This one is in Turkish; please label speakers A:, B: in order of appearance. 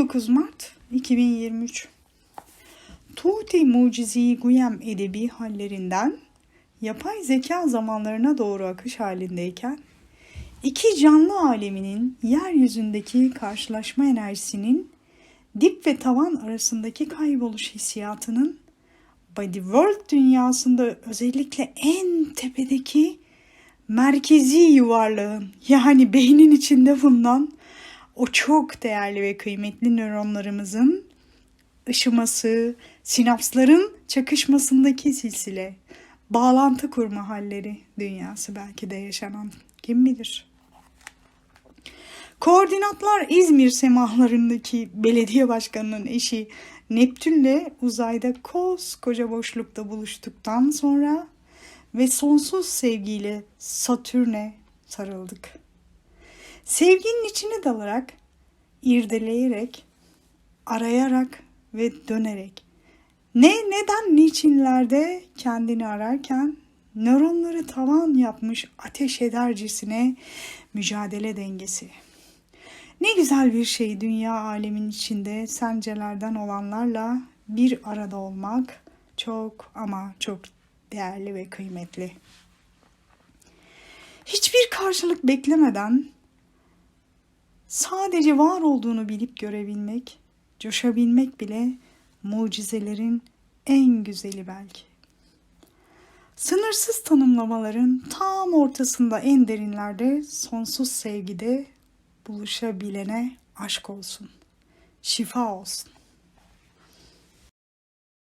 A: 19 Mart 2023 Tuğte mucizi Guyem edebi hallerinden yapay zeka zamanlarına doğru akış halindeyken iki canlı aleminin yeryüzündeki karşılaşma enerjisinin dip ve tavan arasındaki kayboluş hissiyatının Body World dünyasında özellikle en tepedeki merkezi yuvarlağın yani beynin içinde bulunan o çok değerli ve kıymetli nöronlarımızın ışıması, sinapsların çakışmasındaki silsile, bağlantı kurma halleri dünyası belki de yaşanan kim bilir. Koordinatlar İzmir semahlarındaki belediye başkanının eşi Neptün'le uzayda koskoca boşlukta buluştuktan sonra ve sonsuz sevgiyle Satürn'e sarıldık. Sevginin içine dalarak, irdeleyerek, arayarak ve dönerek ne neden niçinlerde kendini ararken nöronları tavan yapmış ateş edercesine mücadele dengesi. Ne güzel bir şey dünya alemin içinde sencelerden olanlarla bir arada olmak çok ama çok değerli ve kıymetli. Hiçbir karşılık beklemeden sadece var olduğunu bilip görebilmek, coşabilmek bile mucizelerin en güzeli belki. Sınırsız tanımlamaların tam ortasında en derinlerde sonsuz sevgide buluşabilene aşk olsun, şifa olsun.